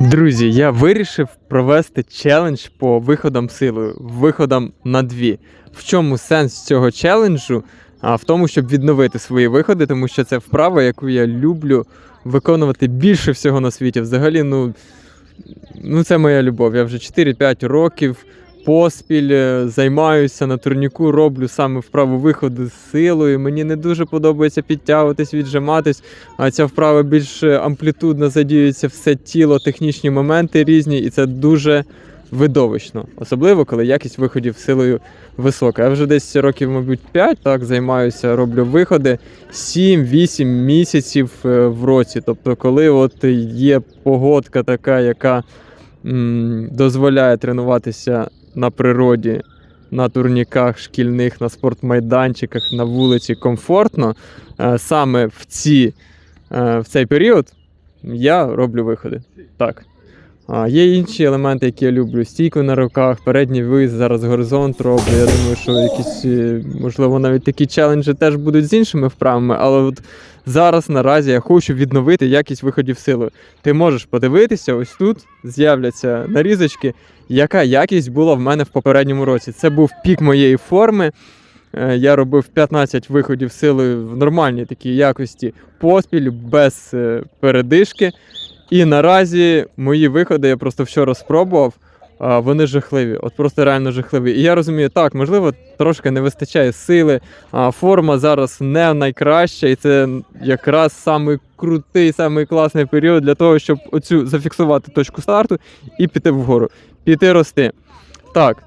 Друзі, я вирішив провести челендж по виходам силою, виходам на дві. В чому сенс цього челенджу? А в тому, щоб відновити свої виходи, тому що це вправа, яку я люблю виконувати більше всього на світі. Взагалі, ну, ну це моя любов. Я вже 4-5 років поспіль е, займаюся на турніку, роблю саме вправу виходу з силою. Мені не дуже подобається підтягуватись, віджиматись, а ця вправа більш амплітудно задіюється все тіло, технічні моменти різні, і це дуже видовищно. Особливо, коли якість виходів силою висока. Я вже десь років, мабуть, 5 так займаюся, роблю виходи 7-8 місяців е, в році. Тобто, коли от є погодка така, яка дозволяє тренуватися на природі, на турніках шкільних, на спортмайданчиках, на вулиці комфортно, е, саме в, ці, е, в цей період я роблю виходи. Так. Є інші елементи, які я люблю. Стійку на руках, передній виїзд, зараз горизонт роблю. Я думаю, що якісь, е, можливо, навіть такі челенджі теж будуть з іншими вправами, але от зараз наразі я хочу відновити якість виходів силою. Ти можеш подивитися, ось тут з'являться нарізочки, яка якість була в мене в попередньому році. Це був пік моєї форми. Е, Я робив 15 виходів силою в нормальній такій якості поспіль, без е, передишки. І наразі мої виходи я просто вчора спробував. Вони жахливі, от просто реально жахливі. І я розумію, так, можливо, трошки не вистачає сили. а Форма зараз не найкраща, і це якраз самий крутий, самий класний період для того, щоб оцю зафіксувати точку старту і піти вгору, піти рости. Так,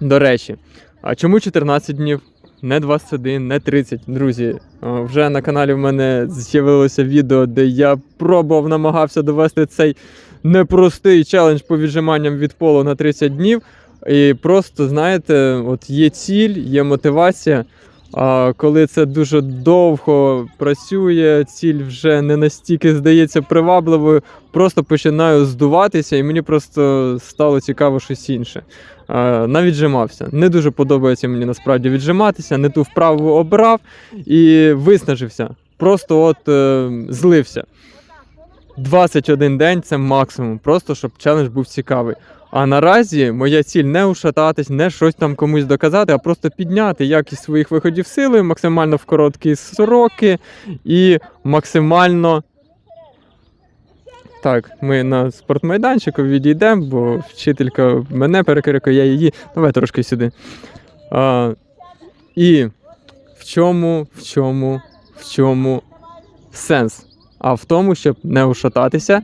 до речі, а чому 14 днів? Не 21, не 30, друзі. Вже на каналі в мене з'явилося відео, де я пробував, намагався довести цей непростий челендж по віджиманням від полу на 30 днів. І просто, знаєте, от є ціль, є мотивація. А коли це дуже довго працює, ціль вже не настільки здається привабливою, просто починаю здуватися, і мені просто стало цікаво щось інше. А, навіджимався. Не дуже подобається мені насправді віджиматися, не ту вправу обрав і виснажився. Просто от е, злився. 21 день це максимум, просто щоб челендж був цікавий. А наразі моя ціль не ушататись, не щось там комусь доказати, а просто підняти якість своїх виходів сили максимально в короткі сроки і максимально. Так, ми на спортмайданчику відійдемо, бо вчителька мене перекрикує, я її. Давай трошки сюди. А, і в чому, в чому, в чому сенс? А в тому, щоб не ушататися,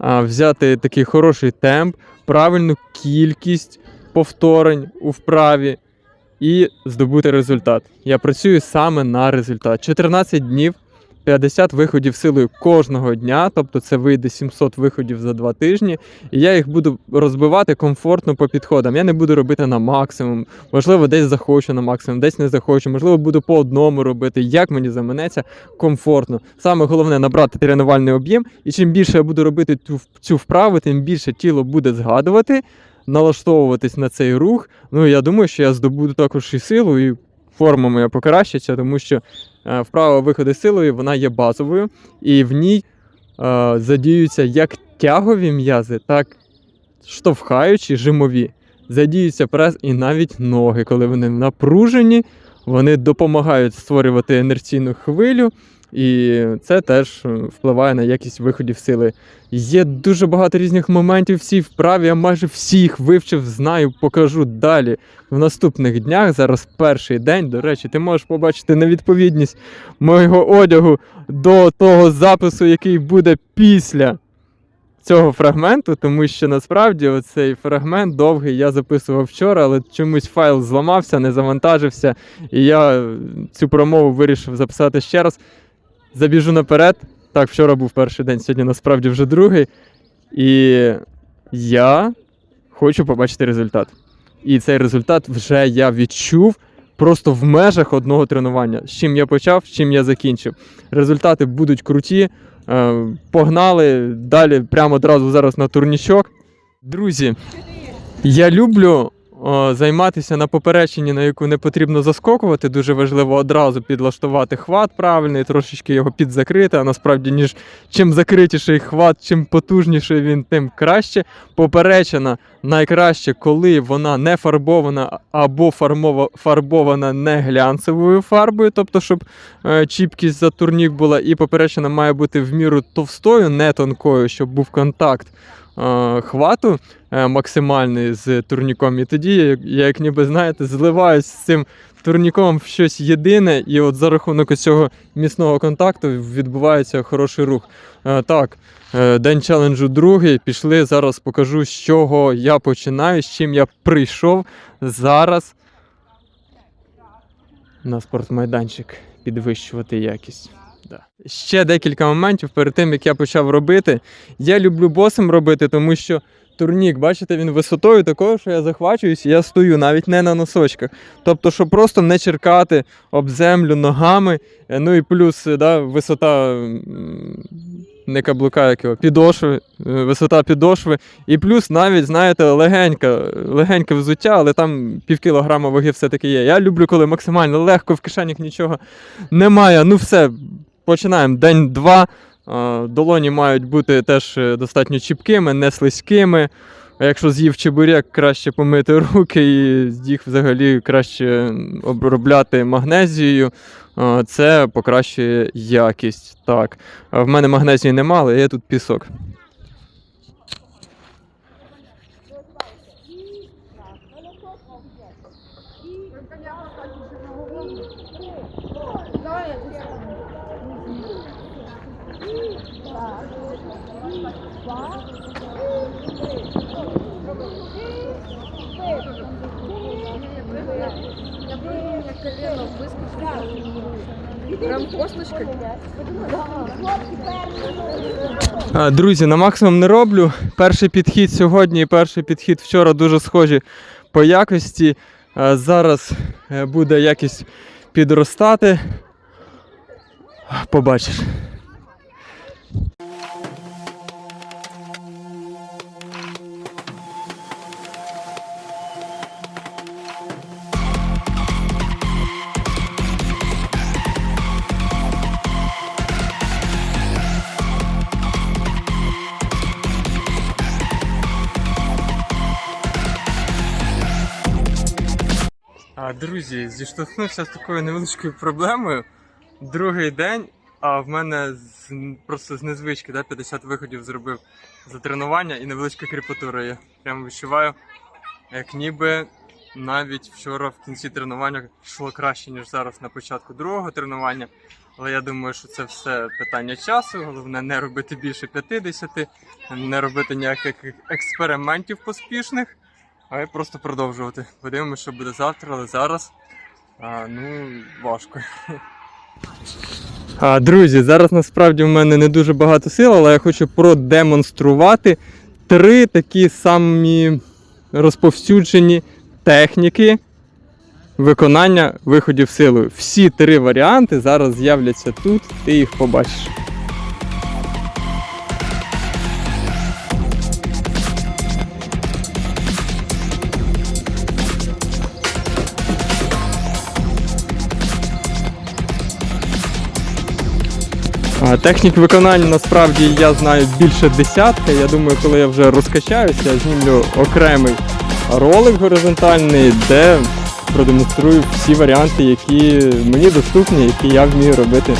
взяти такий хороший темп, правильну кількість повторень у вправі і здобути результат. Я працюю саме на результат. 14 днів, 50 виходів силою кожного дня, тобто це вийде 700 виходів за 2 тижні. І я їх буду розбивати комфортно по підходам. Я не буду робити на максимум. Можливо, десь захочу на максимум, десь не захочу. Можливо, буду по одному робити. Як мені заманеться комфортно. Саме головне набрати тренувальний об'єм. І чим більше я буду робити цю вправу, тим більше тіло буде згадувати, налаштовуватись на цей рух. Ну я думаю, що я здобуду також і силу, і форма моя покращиться, тому що е, вправа виходи силою вона є базовою, і в ній е, задіються як тягові м'язи, так штовхаючі жимові. Задіються прес і навіть ноги, коли вони напружені, вони допомагають створювати інерційну хвилю, і це теж е, впливає на якість виходів сили. Є дуже багато різних моментів в цій вправі. Я майже всіх вивчив, знаю, покажу далі в наступних днях. Зараз перший день. До речі, ти можеш побачити невідповідність моєго одягу до того запису, який буде після цього фрагменту, тому що насправді оцей фрагмент довгий я записував вчора, але чомусь файл зламався, не завантажився, і я цю промову вирішив записати ще раз. Забіжу наперед. Так, вчора був перший день, сьогодні насправді вже другий. І я хочу побачити результат. І цей результат вже я відчув просто в межах одного тренування. З чим я почав, з чим я закінчив. Результати будуть круті. Е, Погнали далі, прямо одразу зараз на турнічок. Друзі, я люблю займатися на поперечині, на яку не потрібно заскокувати. Дуже важливо одразу підлаштувати хват правильний, трошечки його підзакрити. А насправді, ніж чим закритіший хват, чим потужніший він, тим краще. Поперечина найкраще, коли вона не фарбована або фарбована не глянцевою фарбою, тобто, щоб е, чіпкість за турнік була, і поперечина має бути в міру товстою, не тонкою, щоб був контакт хвату е, максимальний з турніком. І тоді я, як ніби знаєте, зливаюсь з цим турніком в щось єдине, і от за рахунок цього міцного контакту відбувається хороший рух. Е, так, е, день челенджу другий. Пішли. Зараз покажу, з чого я починаю, з чим я прийшов зараз на спортмайданчик підвищувати якість. Да. Ще декілька моментів перед тим, як я почав робити. Я люблю босом робити, тому що турнік, бачите, він висотою такою, що я захвачуюсь, я стою навіть не на носочках. Тобто, щоб просто не черкати об землю ногами. Е, Ну і плюс е, да, висота не каблука, як його, підошви, е, висота підошви. І плюс навіть, знаєте, легенька, легеньке взуття, але там пів кілограма ваги все-таки є. Я люблю, коли максимально легко в кишенях нічого немає. Ну все, починаємо. День два. Долоні мають бути теж е, достатньо чіпкими, не слизькими. А якщо з'їв чебурек, краще помити руки і їх взагалі краще обробляти магнезією. Це покращує якість. Так. В мене магнезії немає, але є тут пісок. Друзі, на максимум не роблю. Перший підхід сьогодні і перший підхід вчора дуже схожі по якості. Зараз е, буде якість підростати. Побачиш. Друзі, зіштовхнувся з такою невеличкою проблемою. Другий день, а в мене з, просто з незвички да, 50 виходів зробив за тренування і невеличка кріпатура є. Прямо відчуваю, як ніби навіть вчора в кінці тренування йшло краще, ніж зараз на початку другого тренування. Але я думаю, що це все питання часу. Головне не робити більше 50, не робити ніяких експериментів поспішних. А я просто продовжувати. Подивимося, що буде завтра, але зараз а, ну, важко. А, друзі, зараз насправді в мене не дуже багато сил, але я хочу продемонструвати три такі самі розповсюджені техніки виконання виходів силою. Всі три варіанти зараз з'являться тут, ти їх побачиш. Технік виконання насправді я знаю більше десятка. Я думаю, коли я вже розкачаюся, я знімлю окремий ролик горизонтальний, де продемонструю всі варіанти, які мені доступні, які я вмію робити.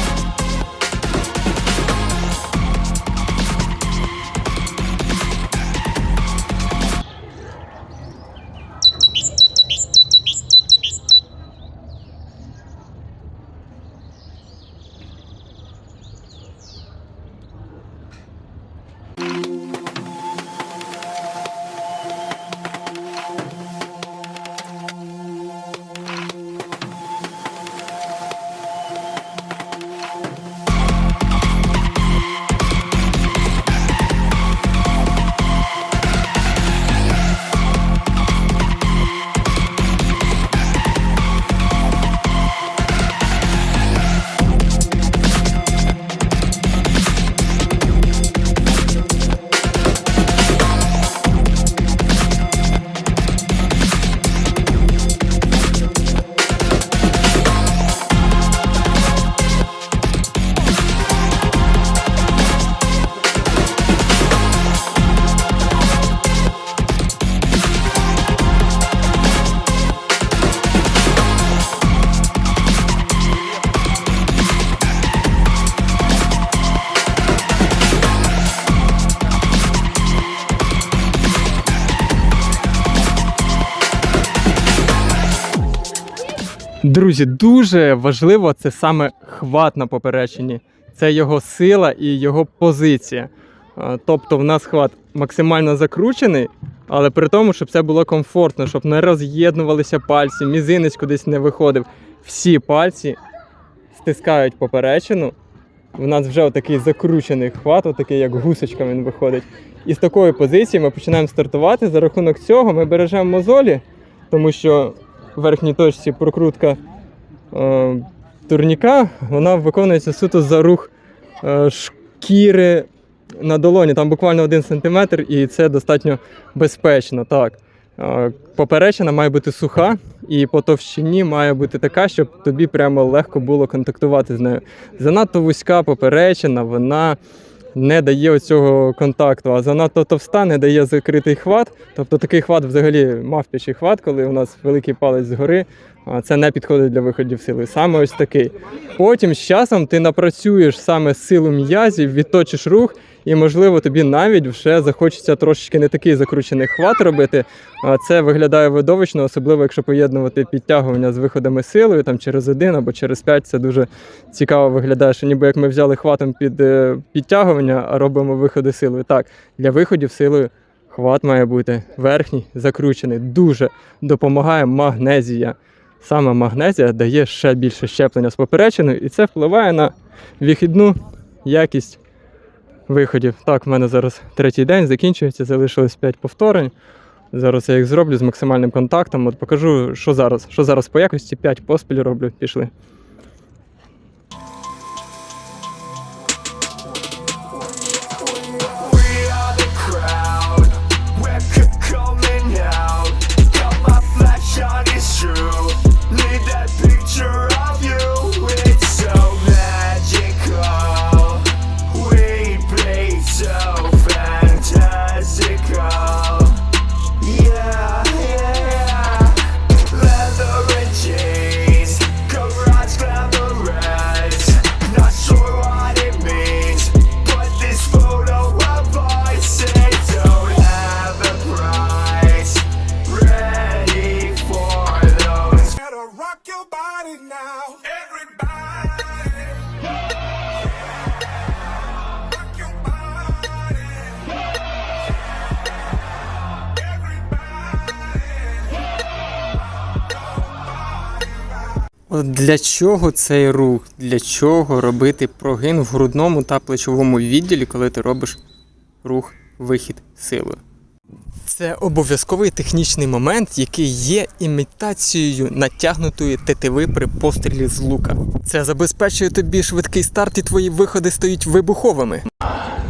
Друзі, дуже важливо це саме хват на поперечині. Це його сила і його позиція. Тобто в нас хват максимально закручений, але при тому, щоб це було комфортно, щоб не роз'єднувалися пальці, мізинець кудись не виходив. Всі пальці стискають поперечину. У нас вже отакий закручений хват, отакий як гусочка він виходить. І з такої позиції ми починаємо стартувати. За рахунок цього ми бережемо мозолі, тому що в верхній точці прокрутка турніка, вона виконується суто за рух е, шкіри на долоні. Там буквально один сантиметр, і це достатньо безпечно. Так. Е, Поперечина має бути суха, і по товщині має бути така, щоб тобі прямо легко було контактувати з нею. Занадто вузька поперечина, вона не дає оцього контакту, а занадто товста не дає закритий хват. Тобто такий хват взагалі мавпячий хват, коли у нас великий палець згори. Це не підходить для виходів сили. Саме ось такий. Потім з часом ти напрацюєш саме силу м'язів, відточиш рух, і, можливо, тобі навіть вже захочеться трошечки не такий закручений хват робити. Це виглядає видовищно, особливо якщо поєднувати підтягування з виходами силою там через один або через п'ять. Це дуже цікаво виглядає, що ніби як ми взяли хватом під е, підтягування, а робимо виходи силою. Так, для виходів силою хват має бути верхній, закручений. Дуже допомагає магнезія. Саме магнезія дає ще більше щеплення з поперечиною, і це впливає на вихідну якість виходів. Так, в мене зараз третій день закінчується, залишилось 5 повторень. Зараз я їх зроблю з максимальним контактом. От покажу, що зараз. Що зараз по якості 5 поспіль роблю. Пішли. Для чого цей рух? Для чого робити прогин в грудному та плечовому відділі, коли ти робиш рух вихід силою? Це обов'язковий технічний момент, який є імітацією натягнутої тетиви при пострілі з лука. Це забезпечує тобі швидкий старт, і твої виходи стають вибуховими.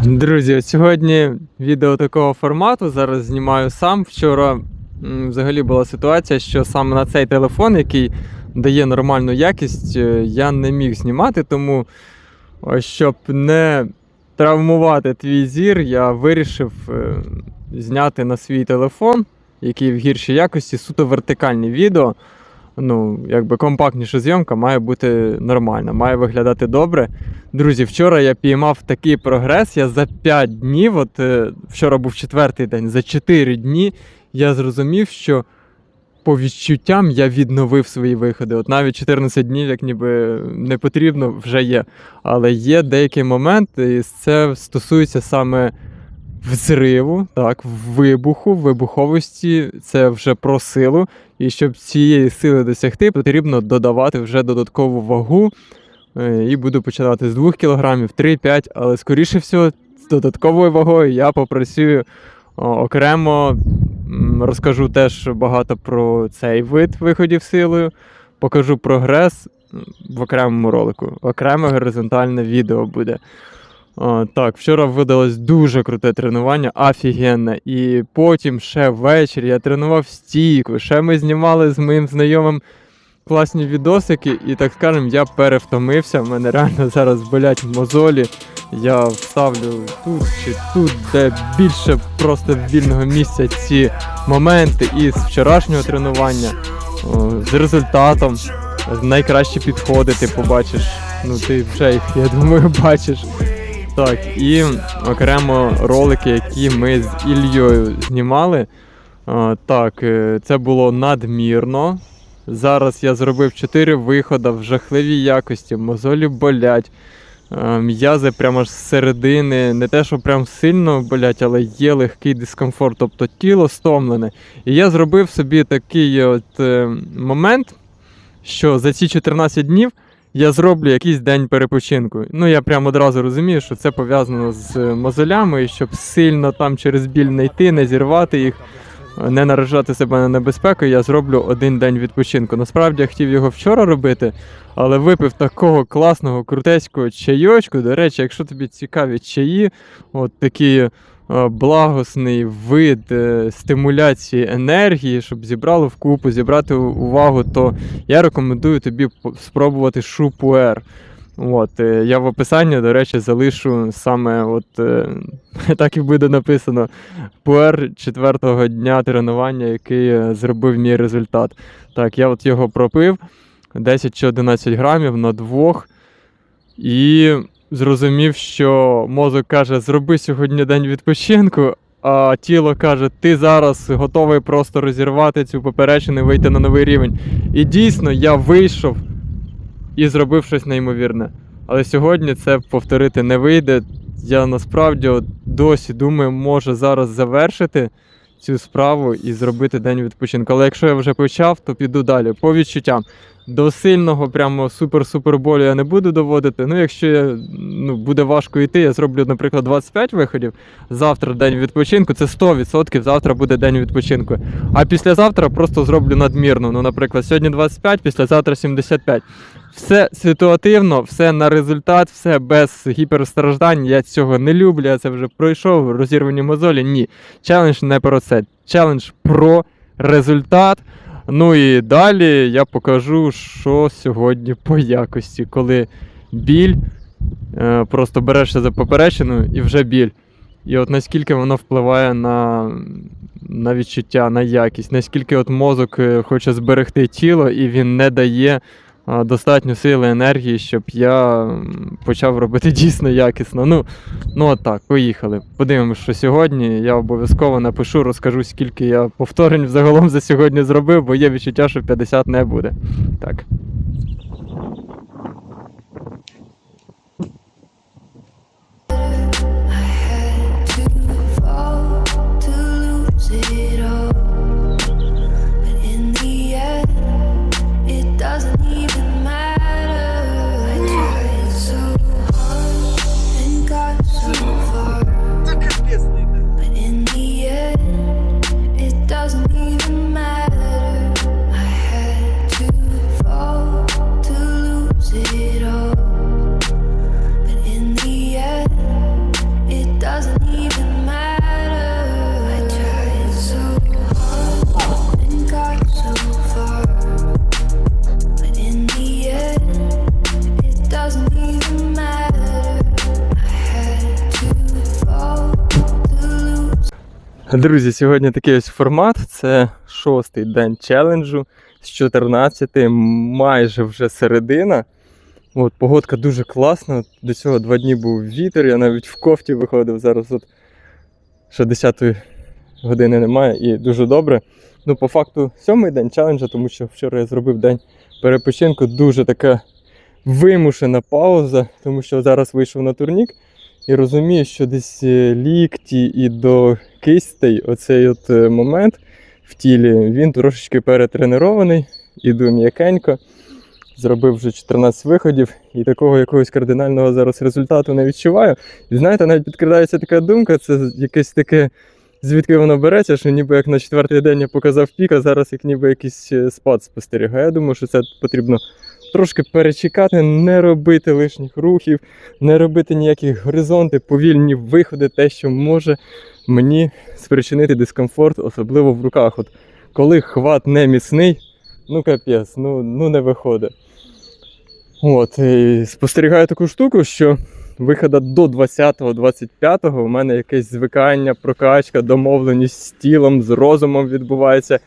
Друзі, от сьогодні відео такого формату. Зараз знімаю сам. Вчора взагалі була ситуація, що саме на цей телефон, який дає нормальну якість, е, я не міг знімати, тому щоб не травмувати твій зір, я вирішив е, зняти на свій телефон, який в гіршій якості, суто вертикальні відео. Ну, якби компактніша зйомка має бути нормальна, має виглядати добре. Друзі, вчора я піймав такий прогрес. Я за 5 днів, от е, вчора був четвертий день, за 4 дні я зрозумів, що по відчуттям я відновив свої виходи. От навіть 14 днів, як ніби не потрібно, вже є. Але є деякий момент, і це стосується саме взриву, так, вибуху, вибуховості, це вже про силу. І щоб цієї сили досягти, потрібно додавати вже додаткову вагу. Е, І буду починати з 2 кг, 3-5, але скоріше всього, з додатковою вагою я попрацюю окремо. Розкажу теж багато про цей вид виходів силою. Покажу прогрес в окремому ролику. Окреме горизонтальне відео буде. О, так, вчора видалось дуже круте тренування, офігенне. І потім ще ввечері я тренував стійку. Ще ми знімали з моїм знайомим класні відосики, і так скажем, я перевтомився. В мене реально зараз болять мозолі. Я вставлю тут чи тут, де більше просто вільного місця ці моменти із вчорашнього тренування, з результатом. Найкращі підходи ти побачиш. Ну ти вже їх, я думаю, бачиш. Так, і окремо ролики, які ми з Ільєю знімали. Так, е, це було надмірно. Зараз я зробив 4 виходи в жахливій якості, мозолі болять. е, М'язи прямо з середини, не те, що прям сильно болять, але є легкий дискомфорт, тобто тіло стомлене. І я зробив собі такий от е, момент, що за ці 14 днів я зроблю якийсь день перепочинку. Ну, я прямо одразу розумію, що це пов'язано з мозолями, і щоб сильно там через біль не йти, не зірвати їх, не наражати себе на небезпеку, я зроблю один день відпочинку. Насправді я хотів його вчора робити, але випив такого класного крутецького чайочку. До речі, якщо тобі цікаві чаї, от такі е, благосний вид е, стимуляції енергії, щоб зібрало вкупу, зібрати увагу, то я рекомендую тобі спробувати шупуер. От, е, я в описанні, до речі, залишу саме от, е, так і буде написано пуер четвертого дня тренування, який е, зробив мій результат. Так, я от його пропив 10 чи 11 грамів на двох. І зрозумів, що мозок каже: зроби сьогодні день відпочинку, а тіло каже, ти зараз готовий просто розірвати цю поперечину і вийти на новий рівень. І дійсно я вийшов і зробив щось неймовірне. Але сьогодні це повторити не вийде. Я насправді досі думаю, може зараз завершити цю справу і зробити день відпочинку. Але якщо я вже почав, то піду далі. По відчуттям. До сильного, прямо супер-супер болю я не буду доводити. Ну, якщо я, ну, буде важко йти, я зроблю, наприклад, 25 виходів. Завтра день відпочинку, це 100%, завтра буде день відпочинку. А післязавтра просто зроблю надмірно. Ну, наприклад, сьогодні 25, післязавтра 75. Все ситуативно, все на результат, все без гіперстраждань. Я цього не люблю, я це вже пройшов. Розірвані мозолі. Ні. Челендж не про це. Челендж про результат. Ну і далі я покажу, що сьогодні по якості, коли біль, е, просто берешся за поперечину і вже біль. І от наскільки воно впливає на, на відчуття, на якість, наскільки от мозок е, хоче зберегти тіло, і він не дає достатньо сили, енергії, щоб я почав робити дійсно якісно. Ну, ну от так, поїхали. Подивимось, що сьогодні. Я обов'язково напишу, розкажу, скільки я повторень взагалом за сьогодні зробив, бо є відчуття, що 50 не буде. Так. Друзі, сьогодні такий ось формат. Це шостий день челенджу з 14, майже вже середина. От, погодка дуже класна. До цього два дні був вітер, я навіть в кофті виходив. Зараз от ще 10 години немає і дуже добре. Ну, по факту, сьомий день челенджа, тому що вчора я зробив день перепочинку. Дуже така вимушена пауза, тому що зараз вийшов на турнік і розумію, що десь е, лікті і до кистей оцей от е, момент в тілі, він трошечки перетренований, іду м'якенько. Зробив вже 14 виходів і такого якогось кардинального зараз результату не відчуваю. І знаєте, навіть підкрадається така думка, це якесь таке, звідки воно береться, що ніби як на четвертий день я показав пік, а зараз як ніби якийсь е, спад спостерігаю. Я думаю, що це потрібно трошки перечекати, не робити лишніх рухів, не робити ніяких горизонти, повільні виходи, те, що може мені спричинити дискомфорт, особливо в руках. От коли хват не міцний, ну капець, ну, ну не виходить. От, і спостерігаю таку штуку, що виходу до 20-25 у мене якесь звикання, прокачка, домовленість з тілом, з розумом відбувається.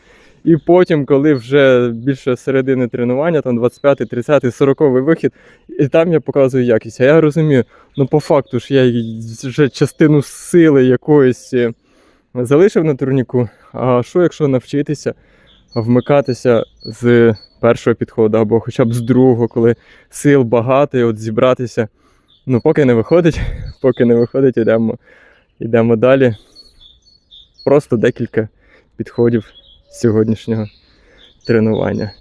І потім, коли вже більше середини тренування, там 25, 30, 40 вихід, і там я показую якість. А я розумію, ну по факту ж я вже частину сили якоїсь е, залишив на турніку. А що якщо навчитися вмикатися з першого підходу або хоча б з другого, коли сил багато, і от зібратися. Ну, поки не виходить, поки не виходить, йдемо, йдемо далі. Просто декілька підходів сьогоднішнього тренування.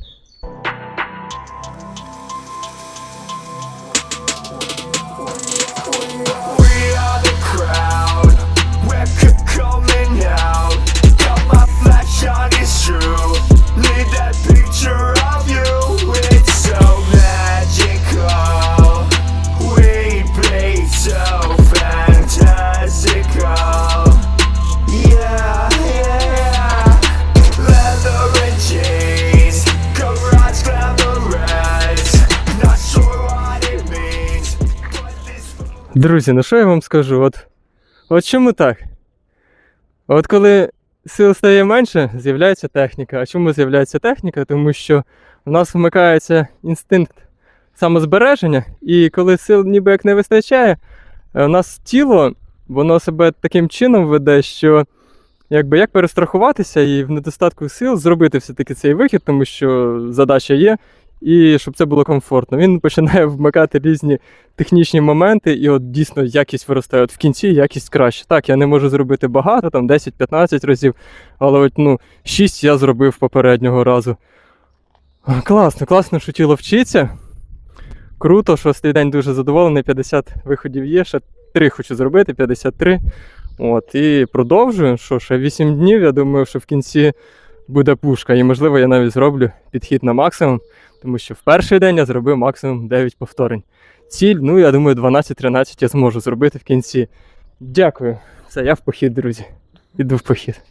Друзі, ну що я вам скажу? От, от чому так? От коли сил стає менше, з'являється техніка. А чому з'являється техніка? Тому що в нас вмикається інстинкт самозбереження, і коли сил ніби як не вистачає, е, у нас тіло, воно себе таким чином веде, що якби як перестрахуватися і в недостатку сил зробити все-таки цей вихід, тому що задача є, і щоб це було комфортно. Він починає вмикати різні технічні моменти, і от дійсно якість виростає. От в кінці якість краще. Так, я не можу зробити багато, там 10-15 разів, але от, ну, 6 я зробив попереднього разу. Класно, класно, що тіло вчиться. Круто, шостий день дуже задоволений. 50 виходів є, ще 3 хочу зробити, 53. От, і продовжую. Що ще 8 днів. Я думаю, що в кінці буде пушка. І можливо я навіть зроблю підхід на максимум, тому що в перший день я зробив максимум 9 повторень ціль. Ну, я думаю, 12-13 я зможу зробити в кінці. Дякую. Все, я в похід, друзі. Іду в похід.